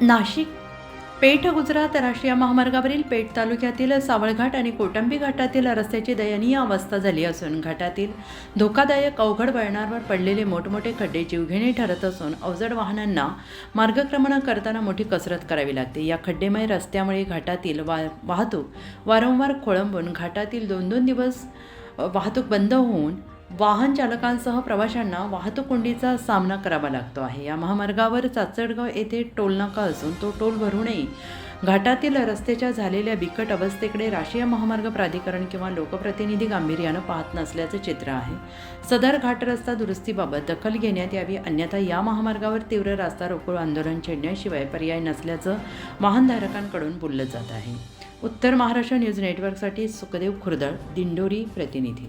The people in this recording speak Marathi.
नाशिक. पेठ गुजरात राष्ट्रीय महामार्गावरील पेठ तालुक्यातील सावळघाट आणि कोटंबी घाटातील रस्त्याची दयनीय अवस्था झाली असून घाटातील धोकादायक अवघड वळणावर पडलेले मोठमोठे खड्डे जीवघेणे ठरत असून अवजड वाहनांना मार्गक्रमण करताना मोठी कसरत करावी लागते. या खड्डेमय रस्त्यामुळे घाटातील वा वाहतूक वारंवार खोळंबून घाटातील दोन दोन दिवस वाहतूक बंद होऊन वाहन चालकांसह प्रवाशांना वाहतूक कोंडीचा सामना करावा लागतो आहे. या महामार्गावर चाचडगाव येथे टोलनाका असून तो टोल भरूनही घाटातील रस्त्याच्या झालेल्या बिकट अवस्थेकडे राष्ट्रीय महामार्ग प्राधिकरण किंवा लोकप्रतिनिधी गांभीर्यानं पाहत नसल्याचं चित्र आहे. सदर घाट रस्ता दुरुस्तीबाबत दखल घेण्यात यावी अन्यथा या महामार्गावर तीव्र रास्ता रोको आंदोलन छेडण्याशिवाय पर्याय नसल्याचं वाहनधारकांकडून बोललं जात आहे. उत्तर महाराष्ट्र न्यूज नेटवर्कसाठी सुखदेव खुर्दळ दिंडोरी प्रतिनिधी.